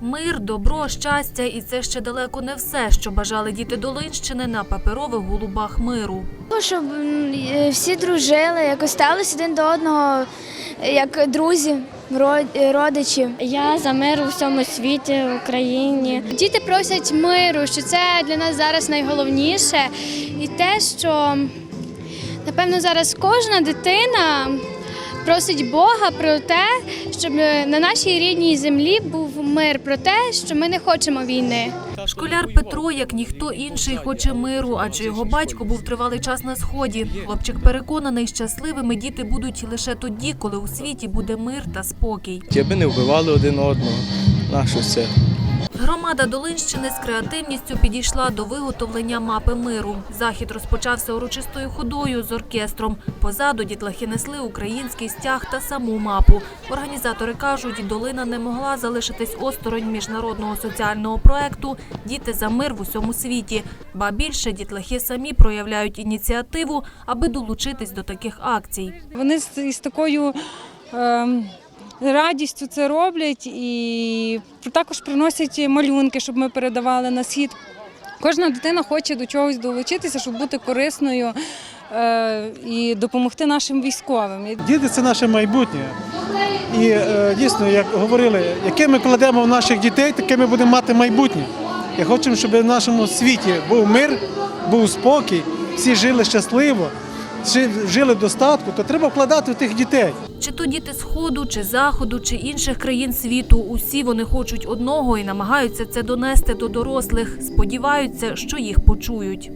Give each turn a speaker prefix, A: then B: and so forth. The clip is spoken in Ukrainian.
A: Мир, добро, щастя, і це ще далеко не все, що бажали діти Долинщини на паперових голубах миру.
B: Щоб е, всі дружили, якось ставилися один до одного, як друзі, е, родичі.
C: Я за мир у всьому світі, в Україні.
D: Діти просять миру, що це для нас зараз найголовніше. І те, що напевно зараз кожна дитина просить Бога про те, щоб на нашій рідній землі був мир, про те, що ми не хочемо війни.
A: Школяр Петро, як ніхто інший, хоче миру, адже його батько був тривалий час на сході. Хлопчик переконаний, щасливими діти будуть лише тоді, коли у світі буде мир та спокій.
E: Аби не вбивали один одного. Нащо це?
A: Громада Долинщини з креативністю підійшла до виготовлення мапи миру. Захід розпочався урочистою ходою з оркестром. Позаду дітлахи несли український стяг та саму мапу. Організатори кажуть, долина не могла залишитись осторонь міжнародного соціального проекту Діти за мир в усьому світі. Ба більше дітлахи самі проявляють ініціативу, аби долучитись до таких акцій.
F: Вони з, такою ем, радістю це роблять і також приносять малюнки, щоб ми передавали на схід. Кожна дитина хоче до чогось долучитися, щоб бути корисною е, і допомогти нашим військовим.
G: Діти це наше майбутнє. І е, дійсно, як говорили, яке ми кладемо в наших дітей, таке ми будемо мати майбутнє. І хочемо, щоб в нашому світі був мир, був спокій, всі жили щасливо, жили в достатку, то треба вкладати в тих дітей.
A: Чи то діти сходу, чи заходу, чи інших країн світу, усі вони хочуть одного і намагаються це донести до дорослих. Сподіваються, що їх почують.